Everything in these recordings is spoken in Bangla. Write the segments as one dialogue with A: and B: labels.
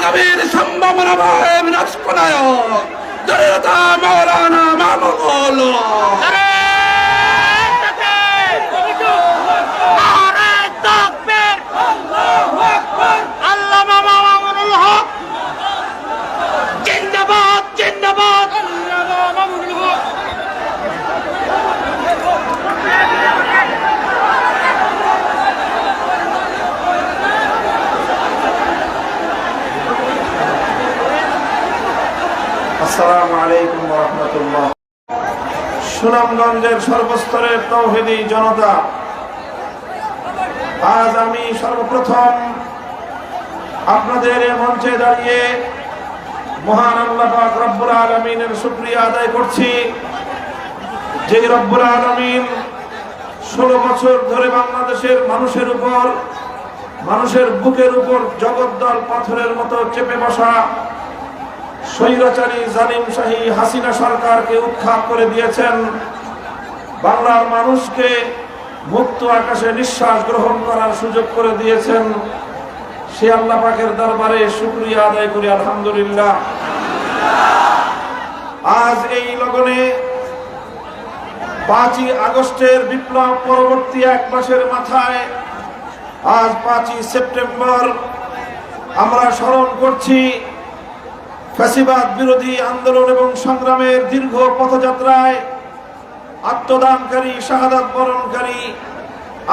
A: আগামীর সম্ভাবনা ভাই নষ্ট নায়ক দরিদ্রতা মৌলানা মামুল
B: আসসালামু আলাইকুম রহমতুল্লাহ। সুনামগঞ্জের সর্বস্তরের তৌহিদি জনতা, আজ আমি সর্বপ্রথম আপনাদের মঞ্চে দাঁড়িয়ে মহান আল্লাহ পাক রব্বুল আলমিনের শুক্রিয়া আদায় করছি। যে রব্বুল আলমিন ষোলো বছর ধরে বাংলাদেশের মানুষের উপর, মানুষের বুকের উপর জগদ্দল পাথরের মতো চেপে বসা স্বৈরাচারী জালিম শাহী হাসিনা সরকারকে উৎখাত করে দিয়েছেন। বাংলার মানুষকে মুক্ত আকাশে নিঃশ্বাস গ্রহণ করার সুযোগ করে দিয়েছেন। সে আল্লাহ পাকের দরবারে শুক্রিয়া আদায় করি, আলহামদুলিল্লাহ। আজ এই লগনে পাঁচই আগস্টের বিপ্লব পরবর্তী এক মাসের মাথায় আজ পাঁচই সেপ্টেম্বর আমরা স্মরণ করছি ফ্যাসিবাদ বিরোধী আন্দোলন এবং সংগ্রামের দীর্ঘ পথযাত্রায় আত্মদানকারী, শাহাদাত বরণকারী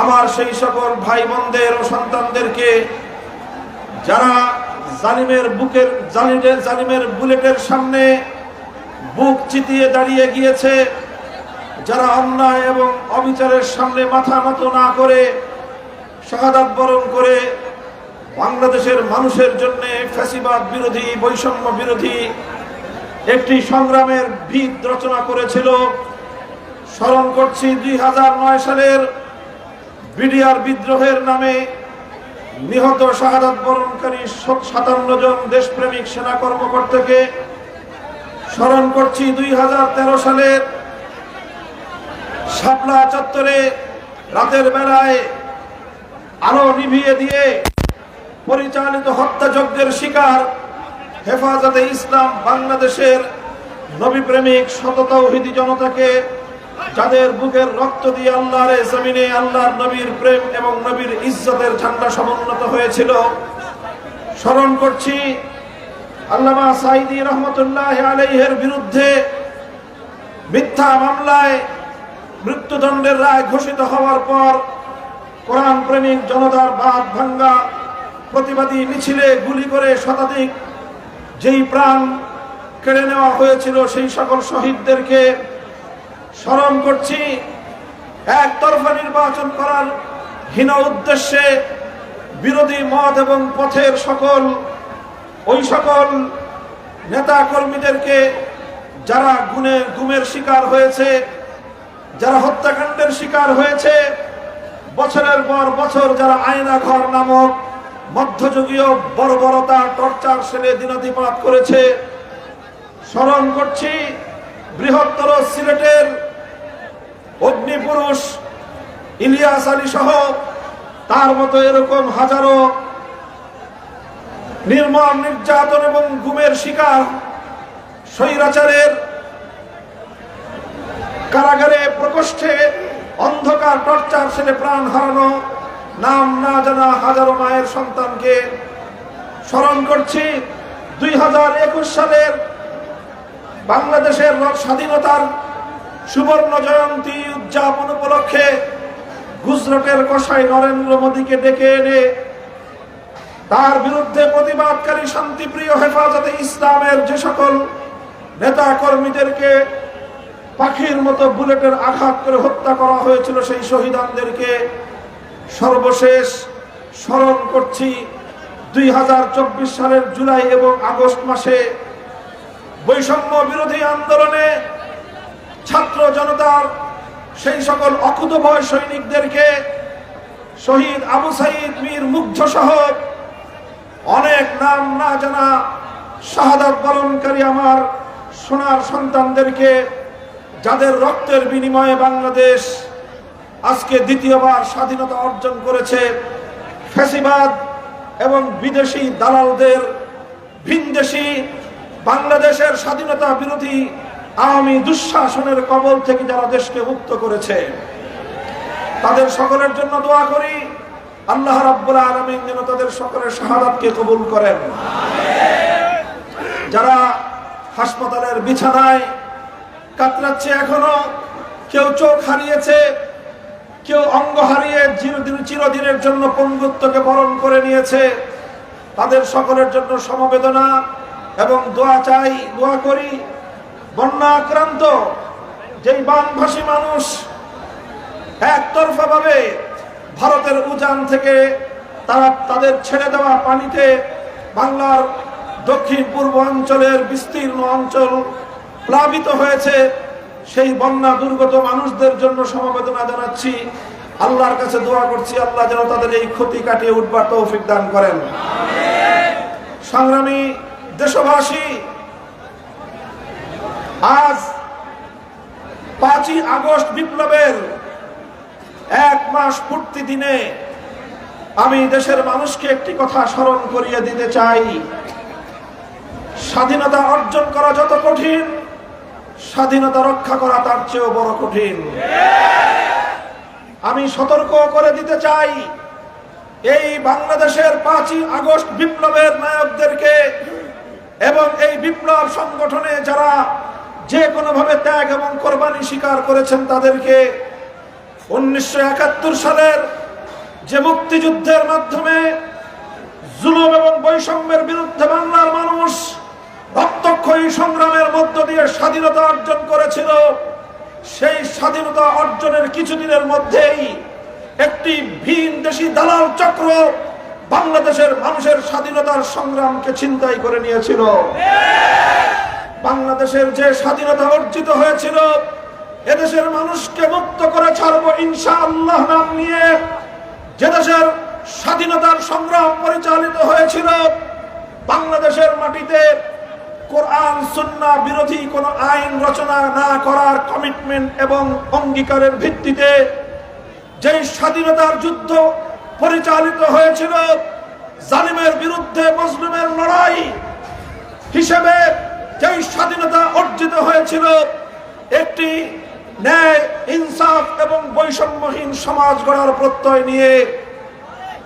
B: আমার সেই সকল ভাই বোনদের ও সন্তানদেরকে যারা জালিমের বুকের, জালিমের জালিমের বুলেটের সামনে বুক চিতিয়ে দাঁড়িয়ে গিয়েছে, যারা অন্যায় এবং অবিচারের সামনে মাথা নত না করে, শাহাদাত বরণ করে বাংলাদেশের মানুষের জন্য ফ্যাসিবাদ বিরোধী, বৈষম্য বিরোধী একটি সংগ্রামের ভিত রচনা করেছিল। স্মরণ করছি দুই হাজার নয় সালের বিডিআর বিদ্রোহের নামে নিহত শাহাদাত বরণকারী সাতান্ন জন দেশপ্রেমিক সেনা কর্মকর্তাকে স্মরণ করছি দুই হাজার তেরো সালের শাপলা চত্বরে রাতের বেলায় আলো নিভিয়ে দিয়ে পরিচালিত হত্যাযজ্ঞের শিকার হেফাজতে ইসলাম বাংলাদেশের নবী প্রেমিক শততৌহিদি জনতাকে যাদের বুকের রক্ত দিয়ে আল্লাহর জমিনে আল্লাহর নবীর প্রেম এবং নবীর ইজ্জতের ঝান্ডা সমুন্নত হয়েছিল। স্মরণ করছি, আল্লামা সাইদি রহমতুল্লাহ আলাইহের বিরুদ্ধে মিথ্যা মামলায় মৃত্যুদণ্ডের রায় ঘোষিত হওয়ার পর কোরআন প্রেমিক জনতার বাদ ভাঙ্গা প্রতিবাদী মিছিলে গুলি করে শতাধিক যেই প্রাণ কেড়ে নেওয়া হয়েছিল, সেই সকল শহীদদেরকে স্মরণ করছি। একতরফা নির্বাচন করার হীন উদ্দেশ্যে বিরোধী মত এবং পথের সকল, ওই সকল নেতা কর্মীদেরকে যারা গুণে গুমের শিকার হয়েছে, যারা হত্যাকাণ্ডের শিকার হয়েছে, বছরের পর বছর যারা আয়না ঘর নামক মধ্যযুগীয় বর্বরতা, টর্চার সেলে দিনাতিপাত করেছে। স্মরণ করছি, বৃহত্তর সিলেটের অগ্নিপুরুষ ইলিয়াস আলী সহ তার মতো এরকম হাজারো নির্মম নির্যাতন এবং গুমের শিকার স্বৈরাচারের কারাগারে প্রকোষ্ঠে অন্ধকার, টর্চার সেলে প্রাণ হারানো নাম না জানা হাজারো মায়ের সন্তানকে স্মরণ করছি, দুই হাজার একুশ সালের বাংলাদেশের স্বাধীনতার সুবর্ণ জয়ন্তী উদযাপন উপলক্ষে গুজরাটের কষাই নরেন্দ্র মোদীকে ডেকে এনে তার বিরুদ্ধে প্রতিবাদকারী শান্তিপ্রিয় হেফাজতে ইসলামের যে সকল নেতা কর্মীদেরকে পাখির মতো বুলেটের আঘাত করে হত্যা করা হয়েছিল সেই শহীদানদেরকে সর্বশেষ স্মরণ করছি দুই হাজার চব্বিশ সালের জুলাই এবং আগস্ট মাসে বৈষম্য বিরোধী আন্দোলনে ছাত্র জনতার সেই সকল অকুত ভয় সৈনিকদেরকে শহীদ আবু সাইদ মীর মুগ্ধ সহ অনেক নাম না জানা শাহাদাত পালনকারী আমার সোনার সন্তানদেরকে যাদের রক্তের বিনিময়ে বাংলাদেশ আজকে দ্বিতীয়বার স্বাধীনতা অর্জন করেছে ফ্যাসিবাদ এবং বিদেশি দালালদের ভিনদেশি বাংলাদেশের স্বাধীনতা বিরোধী আওয়ামী দুঃশাসনের কবল থেকে যারা দেশকে মুক্ত করেছে। তাদের সকলের জন্য দোয়া করি, আল্লাহ রাব্বুল আলামিন যেন তাদের সকলের শাহাদাতকে কবুল করেন। যারা হাসপাতালের বিছানায় কাতরাচ্ছে এখনও, কেউ চোখ হারিয়েছে কেউ অঙ্গ হারিয়ে চিরদিন চিরদিনের জন্য পঙ্গুত্বকে বরণ করে নিয়েছে। তাদের সকলের জন্য সমবেদনা এবং দোয়া চাই, দোয়া করি। বন্যা আক্রান্ত, যেই বানভাসী মানুষ একতরফাভাবে ভারতের উজান থেকে তারা তাদের ছেড়ে দেওয়া পানিতে বাংলার দক্ষিণ পূর্ব অঞ্চলের বিস্তীর্ণ অঞ্চল প্লাবিত হয়েছে। সেই বন্যা দুর্গত মানুষদের জন্য সমবেদনা জানাচ্ছি। আল্লাহর কাছে দোয়া করছি, আল্লাহ যেন তাদের এই ক্ষতি কাটিয়ে উঠবার তৌফিক দান করেন। সংগ্রামী দেশবাসী, আজ পাঁচই আগস্ট বিপ্লবের এক মাস পূর্তি দিনে আমি দেশের মানুষকে একটি কথা স্মরণ করিয়ে দিতে চাই। স্বাধীনতা অর্জন করা যত কঠিন স্বাধীনতা রক্ষা করা তার চেয়েও বড় কঠিন। আমি সতর্ক করে দিতে চাই, এই বাংলাদেশের পাঁচই আগস্ট বিপ্লবের নায়কদেরকে এবং এই বিপ্লব সংগঠনে যারা যে কোনোভাবে ত্যাগ এবং কোরবানি স্বীকার করেছেন তাদেরকে, উনিশশো একাত্তর সালের যে মুক্তিযুদ্ধের মাধ্যমে জুলুম এবং বৈষম্যের বিরুদ্ধে বাংলার মানুষ সংগ্রামের মধ্য দিয়ে স্বাধীনতা অর্জন করেছিল, সেই স্বাধীনতা অর্জনের কিছুদিনের মধ্যেই একটি ভিন দেশি দালাল চক্র বাংলাদেশের মানুষের স্বাধীনতার সংগ্রামকে ছিনতাই করে নিয়েছিল। বাংলাদেশের যে স্বাধীনতা অর্জিত হয়েছিল, এদেশের মানুষকে মুক্ত করে ছাড়বো ইনশা আল্লাহ নাম নিয়ে যে দেশের স্বাধীনতার সংগ্রাম পরিচালিত হয়েছিল, বাংলাদেশের মাটিতে কোরআন সুন্না বিরোধী কোন আইন রচনা না করার কমিটমেন্ট এবং অঙ্গীকারের ভিত্তিতে যেই স্বাধীনতার যুদ্ধ পরিচালিত হয়েছিল, জালিমের বিরুদ্ধে মুসলিমের লড়াই হিসেবে যেই স্বাধীনতা অর্জিত হয়েছিল, একটি ন্যায়, ইনসাফ এবং বৈষম্যহীন সমাজ গড়ার প্রত্যয় নিয়ে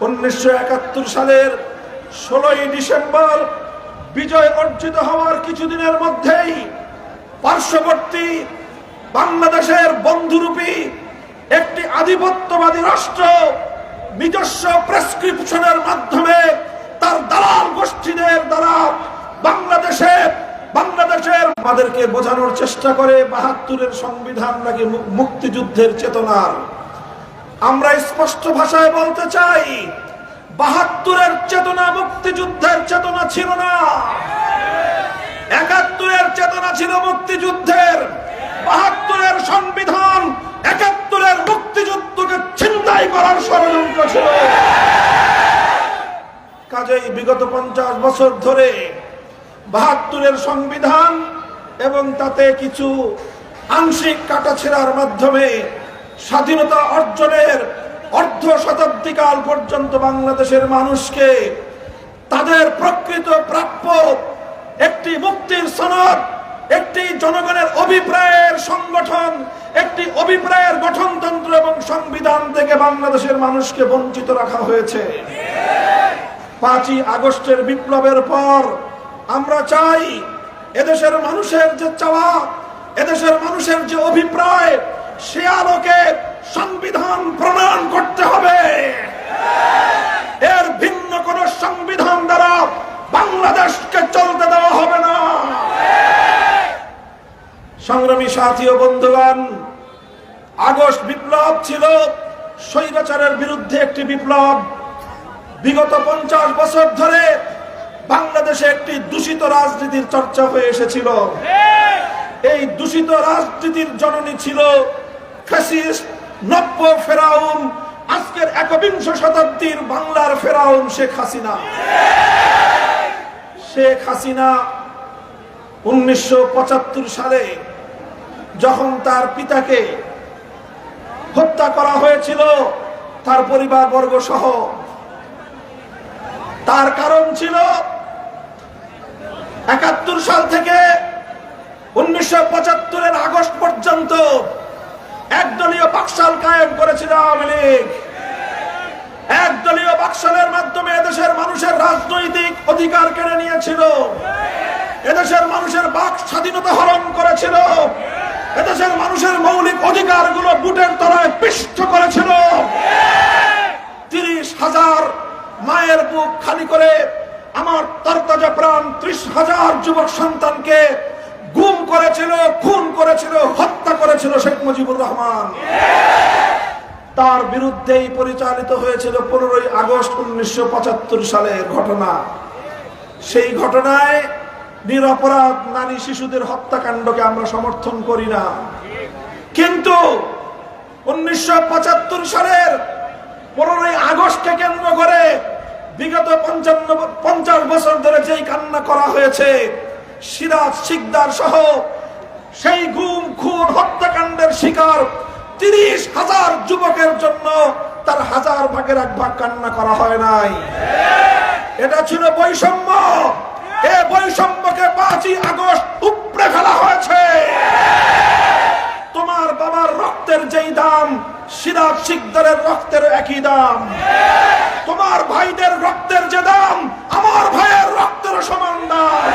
B: উনিশশো একাত্তর সালের ষোলোই ডিসেম্বর বিজয় অর্জিত হওয়ার কিছুদিনের মধ্যেই পার্শ্ববর্তী বাংলাদেশের বন্ধুরূপী একটি আধিপত্যবাদী রাষ্ট্র নিজস্ব প্রেসক্রিপশনের মাধ্যমে তার দালাল গোষ্ঠীদের দ্বারা বাংলাদেশে, বাংলাদেশের আমাদেরকে বোঝানোর চেষ্টা করে বাহাত্তরের সংবিধান নাকি মুক্তিযুদ্ধের চেতনার। আমরা স্পষ্ট ভাষায় বলতে চাই বাহাত্তরের চেতনা মুক্তিযুদ্ধের চেতনা ছিল না। একাত্তরের চেতনা ছিল মুক্তিযুদ্ধের। বাহাত্তরের সংবিধান একাত্তরের মুক্তিযুদ্ধকে ছিনতাই করার ষড়যন্ত্র ছিল। কাজেই বিগত পঞ্চাশ বছর ধরে বাহাত্তরের সংবিধান এবং তাতে কিছু আংশিক কাটাছেড়ার মাধ্যমে স্বাধীনতা অর্জনের অর্ধ শতাব্দীকাল পর্যন্ত বাংলাদেশের মানুষকে তাদের প্রকৃত প্রাপ্য একটি মুক্তির সনদ, একটি জনগণের অভিপ্রায়ের সংগঠন, একটি অভিপ্রায়ের গঠনতন্ত্র এবং সংবিধান থেকে বাংলাদেশের মানুষকে বঞ্চিত রাখা হয়েছে। পাঁচই আগস্টের বিপ্লবের পর আমরা চাই এদেশের মানুষের যে চাওয়া, এদেশের মানুষের যে অভিপ্রায়, সে আলোকে সংবিধান প্রণয়ন করতে হবে। এর ভিন্ন কোন সংবিধান দ্বারা বাংলাদেশকে চলতে দেওয়া হবে না। সংগ্রামী সাথী ও বন্ধুগণ, আগস্ট বিপ্লব ছিল স্বৈরাচারের বিরুদ্ধে একটি বিপ্লব। বিগত পঞ্চাশ বছর ধরে বাংলাদেশে একটি দূষিত রাজনীতির চর্চা হয়ে এসেছিল। এই দূষিত রাজনীতির জননী ছিল ফ্যাসিস্ট নব্য ফেরাউন, আজকের একবিংশ শতাব্দীর বাংলার ফেরাউন শেখ হাসিনা। শেখ হাসিনা উনিশশো পঁচাত্তর সালে যখন তার পিতাকে হত্যা করা হয়েছিল, তার পরিবারবর্গ সহ, তার কারণ ছিল একাত্তর সাল থেকে উনিশশো পঁচাত্তরের আগস্ট পর্যন্ত একদলীয় বাকশাল কায়েম করেছিল আওয়ামী লীগ। একদলীয় বাকশালের মাধ্যমে এদেশের মানুষের রাজনৈতিক অধিকার কেড়ে নিয়েছিল। এদেশের মানুষের বাক স্বাধীনতা হরণ করেছিল। এদেশের মানুষের মৌলিক অধিকারগুলো বুটের তলায় পিষ্ট করেছিল। তিরিশ হাজার মায়ের বুক খালি করে আমার তরতাজা প্রাণ ত্রিশ হাজার যুবক সন্তানকে গুম করেছিল, খুন করেছিল হত্যা করেছিল শেখ মুজিবুর রহমান। তার বিরুদ্ধেই পরিচালিত হয়েছিল পনেরোই আগস্ট উনিশশো সালের ঘটনা। সেই ঘটনায় নিরপরাধ নারী শিশুদের হত্যাকাণ্ডকে আমরা সমর্থন করি না। কিন্তু উনিশশো সালের পনেরোই আগস্টকে কেন্দ্র করে বিগত পঞ্চান্ন পঞ্চাশ বছর ধরে যেই কান্না করা হয়েছে, সিরাজ শিকদার সহ সেই গুম খুন হত্যাকাণ্ডের শিকার তিরিশ হাজার যুবকের জন্য তার হাজার ভাগের এক ভাগ কান্না করা হয় নাই। এটা ছিল বৈষম্য। এ বৈষম্যকে পাঁচই আগস্ট উপড়ে ফেলা হয়েছে। তোমার বাবার রক্তের যেই দাম, সিরাজ শিকদারের রক্তের একই দাম। তোমার ভাইদের রক্তের যে দাম, আমার ভাইয়ের রক্তের সমান দাম।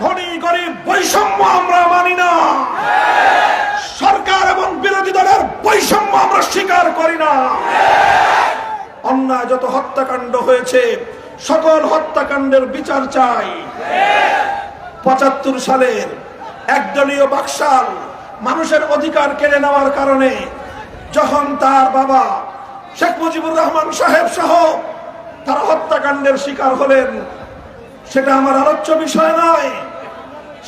B: ধনী গরিব বৈষম্য আমরা মানি না সরকার এবং বিরোধী দলের বৈষম্য আমরা স্বীকার করি না। অন্যায় যত হত্যাকাণ্ড হয়েছে, সকল হত্যাকাণ্ডের বিচার চাই। পঁচাত্তর সালের একদলীয় বাকশাল মানুষের অধিকার কেড়ে নেওয়ার কারণে যখন তার বাবা শেখ মুজিবুর রহমান সাহেব সহ তারা হত্যাকাণ্ডের শিকার হলেন, সেটা আমার আলোচ্য বিষয় নয়।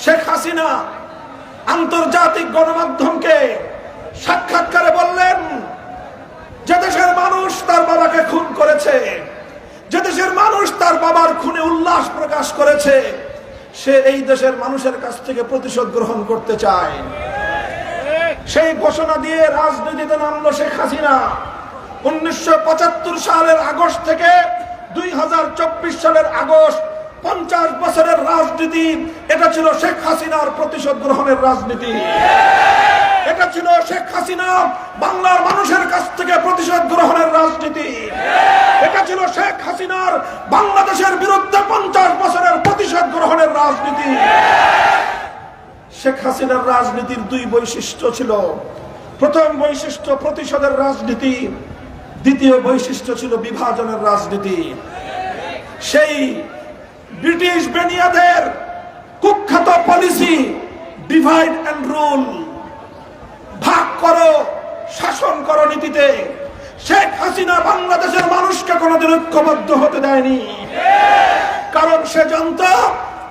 B: শেখ হাসিনা আন্তর্জাতিক গণমাধ্যমকে সাক্ষাৎকারে বললেন, যে দেশের মানুষ তার বাবাকে খুন করেছে, যে দেশের মানুষ তার বাবার খুনে উল্লাস প্রকাশ করেছে, সে এই দেশের মানুষের কাছ থেকে প্রতিশোধ গ্রহণ করতে চায়। সেই ঘোষণা দিয়ে রাজনীতিতে নামলো শেখ হাসিনা। উনিশশো পঁচাত্তর সালের আগস্ট থেকে দুই হাজার চব্বিশ সালের আগস্ট পঞ্চাশ বছরের রাজনীতি, এটা ছিল শেখ হাসিনার প্রতিশোধ গ্রহণের রাজনীতি। এটা ছিল শেখ হাসিনা বাংলার মানুষের কাছ থেকে প্রতিশোধ গ্রহণের রাজনীতি। এটা ছিল শেখ হাসিনার বাংলাদেশের বিরুদ্ধে পঞ্চাশ বছরের প্রতিশোধ গ্রহণের রাজনীতি। শেখ হাসিনার রাজনীতির দুই বৈশিষ্ট্য ছিল। প্রথম বৈশিষ্ট্য প্রতিশোধের রাজনীতি, দ্বিতীয় বৈশিষ্ট্য ছিল বিভাজনের রাজনীতি। সেই ব্রিটিশ বেনিয়াদের কুখ্যাত পলিসি ডিভাইড অ্যান্ড রুল করো, শাসন করো নীতিতে। শেখ হাসিনা বাংলাদেশের মানুষকে কোনোদিন ঐক্যবদ্ধ হতে দেয়নি। কারণ সে জানত,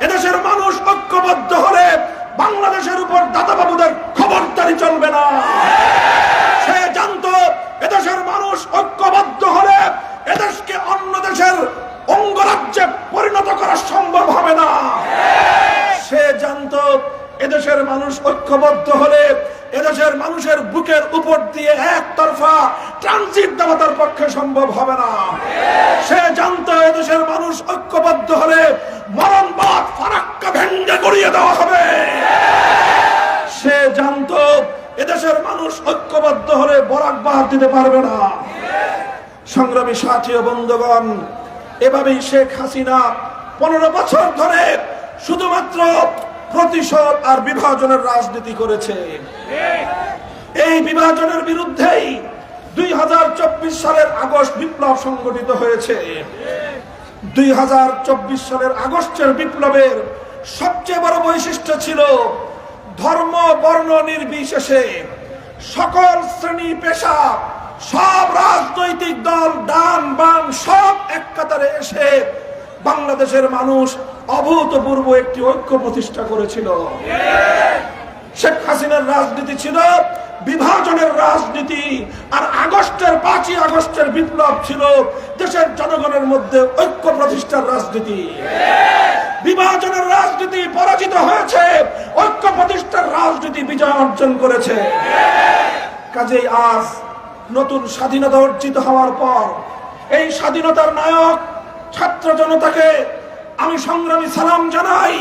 B: এদেশের মানুষ ঐক্যবদ্ধ হলে বাংলাদেশের উপর দাদাবাবুদের খবরদারি চলবে না। সে জানত, এদেশের মানুষ ঐক্যবদ্ধ হলে এদেশকে অন্য দেশের অঙ্গরাজ্যে পরিণত করা সম্ভব হবে না। সে জানত এদেশের মানুষ ঐক্যবদ্ধ হলে এদেশের মানুষের বুকের উপর দিয়ে একতরফা ট্রানজিট দেওয়া তার পক্ষে সম্ভব হবে না। সে জানত এদেশের মানুষ ঐক্যবদ্ধ হলে মরণবাদ ফারাক্কা ভেঙ্গে গড়িয়ে দেওয়া হবে। সে জানত এদেশের মানুষ ঐক্যবদ্ধ হলে বরাক বাহার দিতে পারবে না। সংগ্রামী সাথী ও বন্ধুগণ, এভাবেই শেখ হাসিনা পনেরো বছর ধরে শুধুমাত্র প্রতিশোধ আর বিভাজনের রাজনীতি করেছে। এই বিভাজনের বিরুদ্ধেই দুই হাজার চব্বিশ সালের আগস্ট বিপ্লব সংগঠিত হয়েছে। দুই হাজার চব্বিশ সালের আগস্টের বিপ্লবের সবচেয়ে বড় বৈশিষ্ট্য ছিল ধর্ম, বর্ণ নির্বিশেষে সকল শ্রেণি, পেশা, সব রাজনৈতিক দল ডান বাম সব এক কাতারে এসে বাংলাদেশের মানুষ অভূতপূর্ব একটি ঐক্য প্রতিষ্ঠা করেছিল। শেখ হাসিনার রাজনীতি ছিল বিভাজনের রাজনীতি, আর আগস্টের পাঁচই আগস্টের বিপ্লব ছিল দেশের জনগণের মধ্যে ঐক্য প্রতিষ্ঠার রাজনীতি। বিভাজনের রাজনীতি পরাজিত হয়েছে, ঐক্য প্রতিষ্ঠার রাজনীতি বিজয় অর্জন করেছে। কাজেই আজ নতুন স্বাধীনতা অর্জিত হওয়ার পর এই স্বাধীনতার নায়ক ছাত্র জনতাকে আমি সংগ্রামী সালাম জানাই।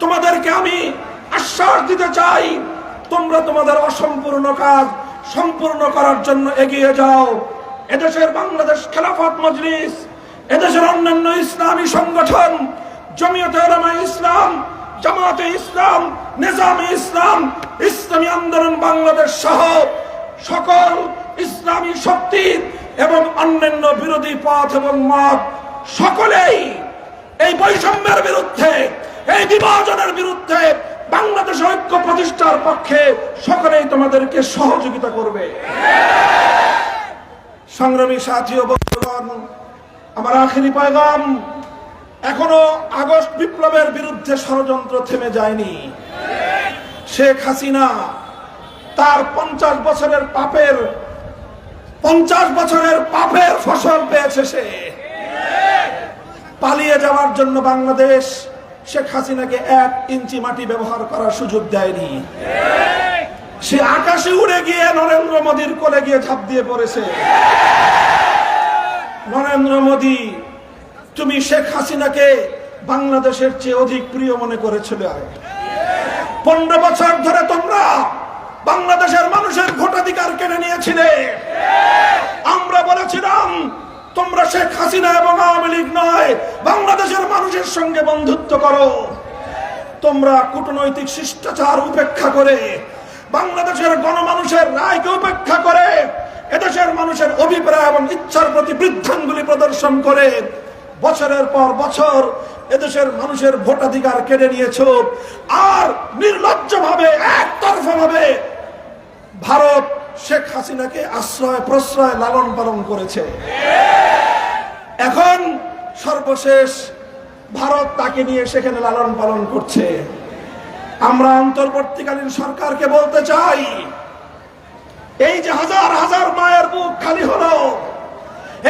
B: তোমাদেরকে আমি আশ্বাস দিতে চাই, তোমরা তোমাদের অসম্পূর্ণ কাজ সম্পূর্ণ করার জন্য এগিয়ে যাও। এদেশের বাংলাদেশ খেলাফত মজলিস, এদেশের অন্যান্য ইসলামী সংগঠন, জমিয়তে ইসলাম জামাতে ইসলাম, নিজামে ইসলাম, ইসলামী আন্দোলন বাংলাদেশ সহ সকল ইসলামী শক্তি এবং অন্যান্য বিরোধী পথ এবং মত সকলেই এই বৈষম্যের বিরুদ্ধে, এই বিভাজনের বিরুদ্ধে বাংলাদেশ ঐক্য প্রতিষ্ঠার পক্ষে সকলেই তোমাদেরকে সহযোগিতা করবে। সংগ্রামী সাথী ও বন্ধুগণ, আমার আখেরি পয়গাম, এখনও আগস্ট বিপ্লবের বিরুদ্ধে ষড়যন্ত্র থেমে যায়নি। শেখ হাসিনা তার পঞ্চাশ বছরের পাপের, পঞ্চাশ বছরের পাপের ফসল পেয়েছে সে। পালিয়ে যাওয়ার জন্য বাংলাদেশ শেখ হাসিনাকে এক ইঞ্চি মাটি ব্যবহার করার সুযোগ দেয়নি। সে আকাশে উড়ে গিয়ে নরেন্দ্র মোদীর কোলে গিয়ে ঝাঁপ দিয়ে পড়েছে। নরেন্দ্র মোদী, তুমি শেখ হাসিনাকে বাংলাদেশের চেয়ে অধিক প্রিয় মনে করেছিল। পনেরো বছর ধরে তোমরা বাংলাদেশের মানুষের ভোটাধিকার কেড়ে নিয়েছিলে। আমরা বলেছিলাম তোমরা শেখ হাসিনা এবং আওয়ামী লীগ নয়, বাংলাদেশের মানুষের সঙ্গে বন্ধুত্ব করো। তোমরা কূটনৈতিক শিষ্টাচার উপেক্ষা করে, বাংলাদেশের গণমানুষের রায়কে উপেক্ষা করে, এদেশের মানুষের অভিপ্রায় এবং ইচ্ছার প্রতি বৃদ্ধাঙ্গুলি প্রদর্শন করে। বছরের পর বছর এদেশের মানুষের ভোটাধিকার কেড়ে নিয়েছ আর নির্লজ্জ ভাবে একতরফা ভাবে ভারত শেখ হাসিনাকে আশ্রয় প্রশ্রয় লালন পালন করেছে। এখন সর্বশেষ ভারত তাকে নিয়ে সেখানে লালন পালন করছে। আমরা অন্তর্বর্তীকালীন সরকারকে বলতে চাই, এই যে হাজার হাজার মায়ের বুক খালি হলো,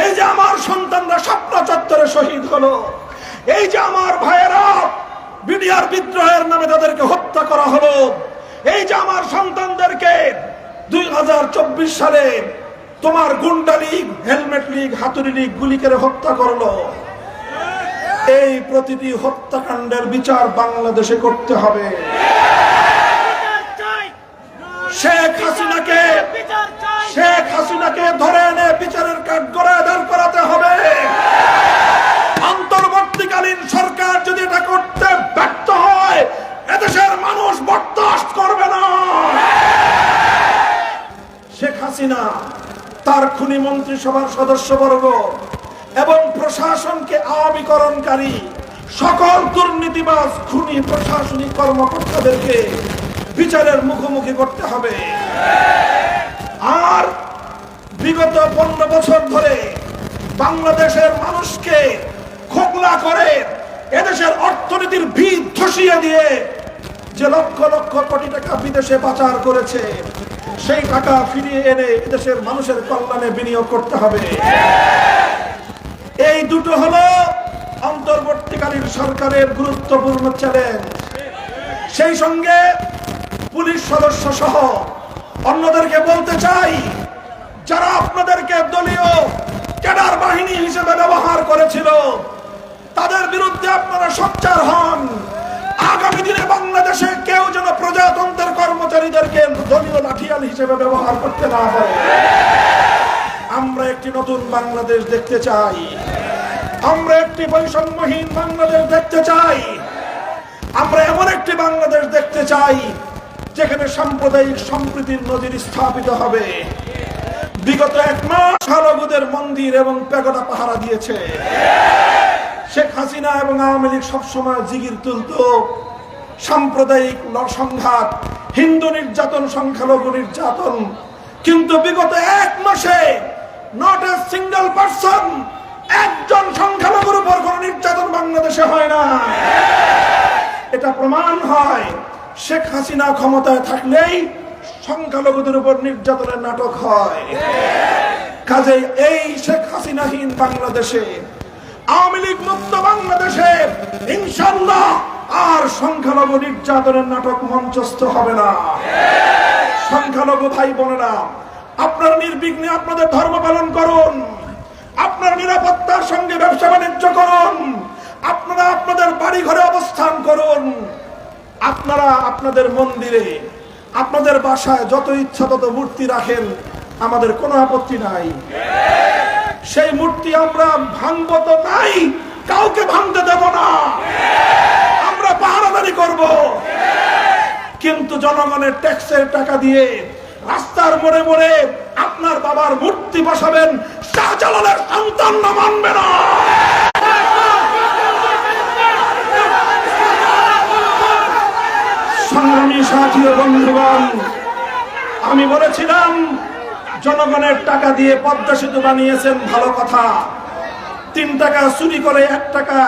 B: এই যে আমার সন্তানরা স্বপ্ন চত্বরে শহীদ হলো, এই যে আমার ভাইয়েরা বিডিআর বিদ্রোহের নামে তাদেরকে হত্যা করা হলো, এই যে আমার সন্তানদেরকে দুই হাজার চব্বিশ সালে তোমার গুন্ডা লীগ, হেলমেট লীগ, হাতুড়ি লীগ গুলি করে হত্যা করল। এই প্রতিটি হত্যাকাণ্ডের বিচার বাংলাদেশে করতে হবে। শেখ হাসিনাকে শেখ হাসিনাকে ধরে এনে বিচারের কাঠ গড়ায় দাঁড় করাতে হবে। অন্তর্বর্তীকালীন সরকার যদি এটা করতে ব্যর্থ হয়, এদেশের মানুষ বরদাস্ত করবে না। শেখ হাসিনা, তার খুনি মন্ত্রিসভার সদস্যবর্গ এবং প্রশাসনকে আওয়ামীকরণকারী সকল দুর্নীতিবাজ খুনি প্রশাসনিক কর্মকর্তাদেরকে বিচারের মুখোমুখি করতে হবে। আর বিগত পনেরো বছর ধরে বাংলাদেশের মানুষকে খোকলা করে এদেশের অর্থনীতির ভিত ধসিয়ে দিয়ে যে লক্ষ লক্ষ কোটি টাকা বিদেশে পাচার করেছে সেই টাকা ফিরিয়ে এনে এদেশের মানুষের কল্যাণে বিনিয়োগ করতে হবে। এই দুটো হলো অন্তর্বর্তীকালীন সরকারের গুরুত্বপূর্ণ চ্যালেঞ্জ সেই সঙ্গে পুলিশ সদস্য সহ অন্যদেরকে বলতে চাই, যারা আপনাদেরকে দলীয় ক্যাডার বাহিনী হিসেবে ব্যবহার করেছিল, তাদের বিরুদ্ধে আপনারা সোচ্চার হন। আগামী দিনে বাংলাদেশে কেউ যেন প্রজাতন্ত্রের কর্মচারীদেরকে দলীয় লাঠিয়াল হিসেবে ব্যবহার করতে না পারে। আমরা একটি নতুন বাংলাদেশ দেখতে চাই। আমরা একটি বৈষম্যহীন বাংলাদেশ দেখতে চাই। আমরা এমন একটি বাংলাদেশ দেখতে চাই, যেখানে সাম্প্রদায়িক সম্প্রীতির নজির স্থাপিত হবে। বিগত এক মাস হালগুদের মন্দির এবং পেগোডা পাহারা দিয়েছে। শেখ হাসিনা এবং আওয়ামী লীগ সবসময় জিগির তুলত। সাম্প্রদায়িক সংঘাত হিন্দু নির্যাতন, সংখ্যালঘু নির্যাতন। কিন্তু বিগত এক মাসে নট এ সিঙ্গেল পার্সন একজন সংখ্যালঘুর উপর কোন নির্যাতন বাংলাদেশে হয় না। এটা প্রমাণ হয়, শেখ হাসিনা ক্ষমতায় থাকলেই সংখ্যালঘুদের উপর নির্যাতনের নাটক হয়। কাজেই এই শেখ হাসিনাহীন বাংলাদেশে আওয়ামী মুক্ত বাংলাদেশে ইনশাল্লাহ আর সংখ্যালঘু নির্যাতনের নাটক মঞ্চস্থ হবে না। সংখ্যালঘু ভাই বোনেরা, আপনারা নির্বিঘ্নে আপনাদের ধর্ম পালন করুন, আপনার নিরাপত্তার সঙ্গে ব্যবসা বাণিজ্য করুন, আপনারা আপনাদের বাড়ি ঘরে অবস্থান করুন। আপনারা আপনাদের মন্দিরে, আপনাদের বাসায় যত ইচ্ছা তত মূর্তি রাখেন, আমাদের কোনো আপত্তি নাই। সেই মূর্তি আমরা ভাঙবো তো নাই কাউকে ভাঙতে দেব না। আমরা পাহারাদারি করব। কিন্তু জনগণের ট্যাক্সের টাকা দিয়ে রাস্তার মোড়ে মোড়ে আপনার বাবার মূর্তি বসাবেন, শাহজালালের সন্তান না মানবে না। সংগ্রামী সাথী বন্ধুগণ, আমি বলেছিলাম জনগণের টাকা দিয়ে পদ্মা সেতু বানিয়েছেন, ভালো কথা। তিন টাকা চুরি করে, এক টাকা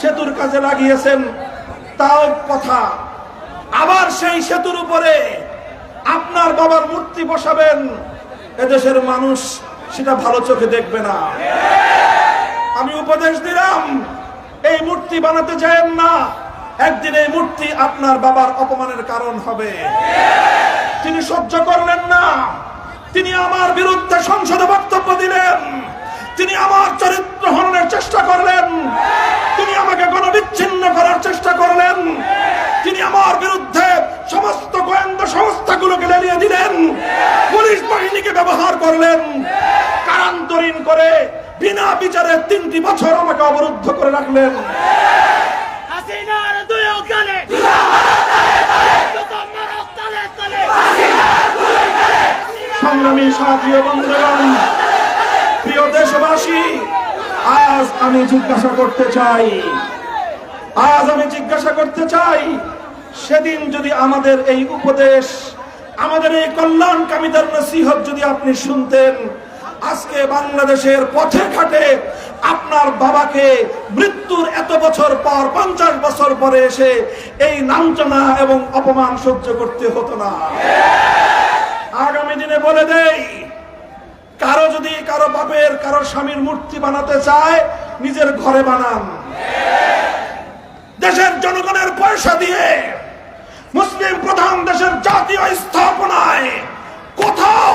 B: সেতুর কাজে লাগিয়েছেন, তাও কথা। আবার সেই সেতুর উপরে আপনার বাবার মূর্তি বসাবেন, এদেশের মানুষ সেটা ভালো চোখে দেখবে না। আমি উপদেশ দিলাম, এই মূর্তি বানাতে যায়েন না। একদিন এই মূর্তি আপনার বাবার অপমানের কারণ হবে। তিনি সহ্য করলেন না। তিনি আমার বিরুদ্ধে সংসদে বক্তব্য দিলেন। তিনি আমার চরিত্র হরণের চেষ্টা করলেন। তিনি আমাকে গণবিচ্ছিন্ন করার চেষ্টা করলেন। তিনি আমার বিরুদ্ধে সমস্ত গোয়েন্দা সংস্থাগুলোকে লেলিয়ে দিলেন। পুলিশ বাহিনীকে ব্যবহার করলেন। কারান্তরীণ করে বিনা বিচারে তিনটি বছর আমাকে অবরুদ্ধ করে রাখলেন
C: হাসিনার দুই গালে তোমার তালে তালে
B: সংগ্রামী সাথী বন্ধুগণ, প্রিয় দেশবাসী, আজ আমি জিজ্ঞাসা করতে চাই, আজ আমি জিজ্ঞাসা করতে চাই, সেদিন যদি আমাদের এই উপদেশ, আমাদের এই কল্যাণকামীদের নসিহত যদি আপনি শুনতেন, আজকে বাংলাদেশের পথে ঘাটে আপনার বাবাকে মৃত্যুর এত বছর পর, পঞ্চাশ বছর পরে এসে এই লাঞ্ছনা এবং অপমান সহ্য করতে হতো না। দিনে বলে দেই, কারও যদি কারও বাপের, কারও স্বামীর মূর্তি বানাতে চায়, নিজের ঘরে বানান। দেশের জনগণের পয়সা দিয়ে মুসলিম প্রধান দেশের জাতীয় স্থাপনায় কোথাও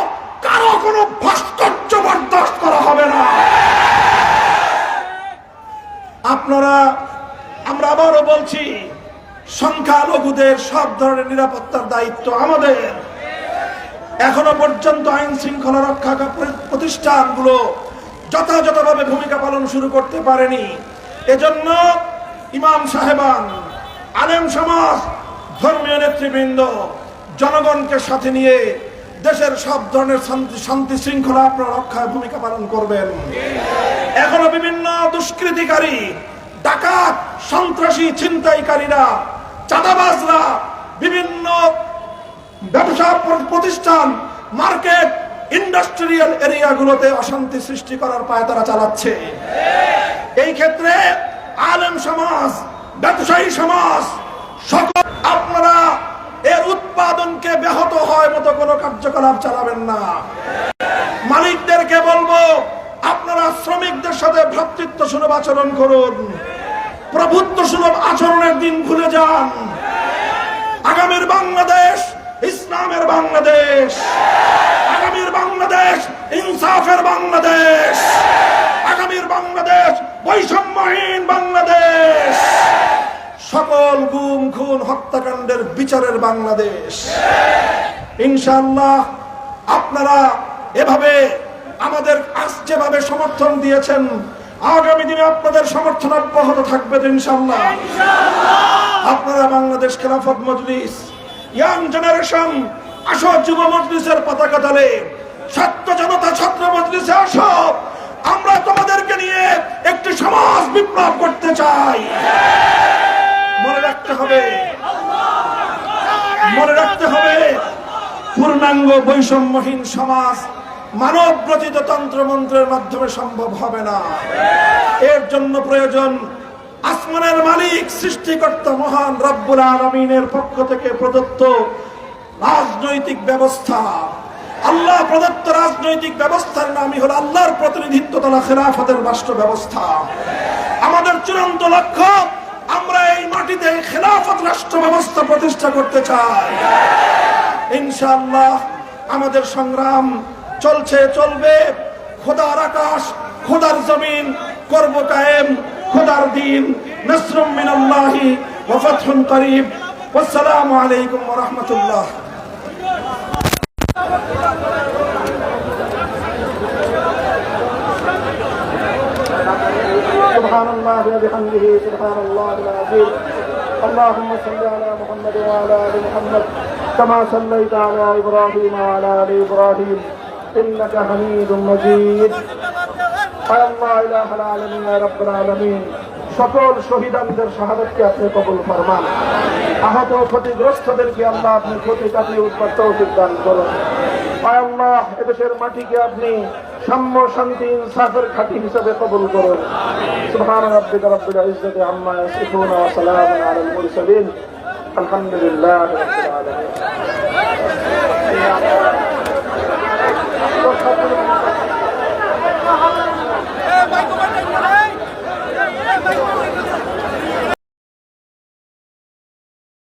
B: কারও কোনো ভাস্কর্য বরদাস্ত করা হবে না। আপনারা, আমরা আবারও বলছি, সংখ্যালঘুদের সব ধরনের নিরাপত্তার দায়িত্ব আমাদের। এখনও পর্যন্ত আইন শৃঙ্খলা রক্ষা প্রতিষ্ঠানগুলো যথাযথভাবে ভূমিকা পালন শুরু করতে পারেনি। এজন্য ইমাম সাহেবান, আলেম সমাজ, ধর্মীয় নেতৃবৃন্দ, জনগণকে সাথে নিয়ে দেশের সব ধরনের শান্তি শান্তি শৃঙ্খলা আপনার রক্ষায় ভূমিকা পালন করবেন। এখনও বিভিন্ন দুষ্কৃতিকারী, ডাকাত, সন্ত্রাসী, ছিনতাইকারীরা, চাঁদাবাজরা, বিভিন্ন ব্যবসা প্রতিষ্ঠান, মার্কেট, ইন্ডাস্ট্রিয়াল এরিয়াগুলোতে অশান্তি সৃষ্টি করার পায় তারা চালাচ্ছে। এই ক্ষেত্রে আলেম সমাজ, ব্যবসায়ী সমাজ, সকল আপনারা এর উৎপাদনকে ব্যাহত হয় মতো কোনো কার্যকলাপ চালাবেন না। মালিকদেরকে বলব, আপনারা শ্রমিকদের সাথে ভ্রাতৃত্ব সুলভ আচরণ করুন। প্রভুত্ব সুলভ আচরণের দিন ভুলে যান। আগামীর বাংলাদেশ ইসলামের বাংলাদেশ, আগামীর বাংলাদেশ, ইনসাফের বাংলাদেশ, আগামীর বাংলাদেশ, বৈষম্যহীন বাংলাদেশ, সকল গুম, খুন, হত্যাকাণ্ডের বিচারের বাংলাদেশ। ইনশাল্লাহ আপনারা এভাবে আমাদের আজ যেভাবে সমর্থন দিয়েছেন, আগামী দিনে আপনাদের সমর্থন অব্যাহত থাকবে ইনশাল্লাহ আপনারা বাংলাদেশ খেলাফত মজলিস ইয়াং জেনারেশন আসো যুব মজলিসের পতাকা দলে ছাত্র জনতা, ছাত্র মজলিসে আসো। আমরা তোমাদেরকে নিয়ে একটি সমাজ বিপ্লব করতে চাই। মনে রাখতে হবে, মনে রাখতে হবে, পূর্ণাঙ্গ বৈষম্যহীন সমাজ মানব রচিত তন্ত্রমন্ত্রের মাধ্যমে সম্ভব হবে না। এর জন্য প্রয়োজন আসমানের মালিক, সৃষ্টিকর্তা মহান রব্বুল আলমিনের পক্ষ থেকে প্রদত্ত রাজনৈতিক ব্যবস্থা। আল্লাহ প্রদত্ত রাজনৈতিক ব্যবস্থার নামই হল আল্লাহর প্রতিনিধিত্ব তলা খেলাফতের রাষ্ট্র ব্যবস্থা। আমাদের চূড়ান্ত লক্ষ্য, আমরা এই মাটিতে খেলাফত রাষ্ট্র ব্যবস্থা প্রতিষ্ঠা করতে চাই। ইনশাআল্লাহ আমাদের সংগ্রাম চলছে, চলবে। খোদার আকাশ, খোদার জমিন, করব কায়েম। খোদার দিন নসরুম মিনাল্লাহি ওয়া ফাতহুন করিব
D: আসসালামু আলাইকুম রহমতুল্লাহ
B: سبحان الله وبحمده سبحان الله العظيم اللهم صل على محمد وعلى ال محمد كما صليت على ابراهيم وعلى ال ابراهيم انك حميد مجيد সকল শহীদানদের শাহাদতকে আপনি কবুল ফরমান। আহত ক্ষতিগ্রস্তদেরকে আল্লাহ আপনি ক্ষতি কাটিয়ে উৎপাদ তৌফিক দান করুন। এদেশের মাটিকে আপনি সাম্য শান্তি, ইনসাফের খাঁটি হিসাবে কবুল করুন। সুবহান রাব্বিকা রাব্বিল ইজ্জাতি আম্মা ইয়াসিফুন আলহামদুলিল্লাহ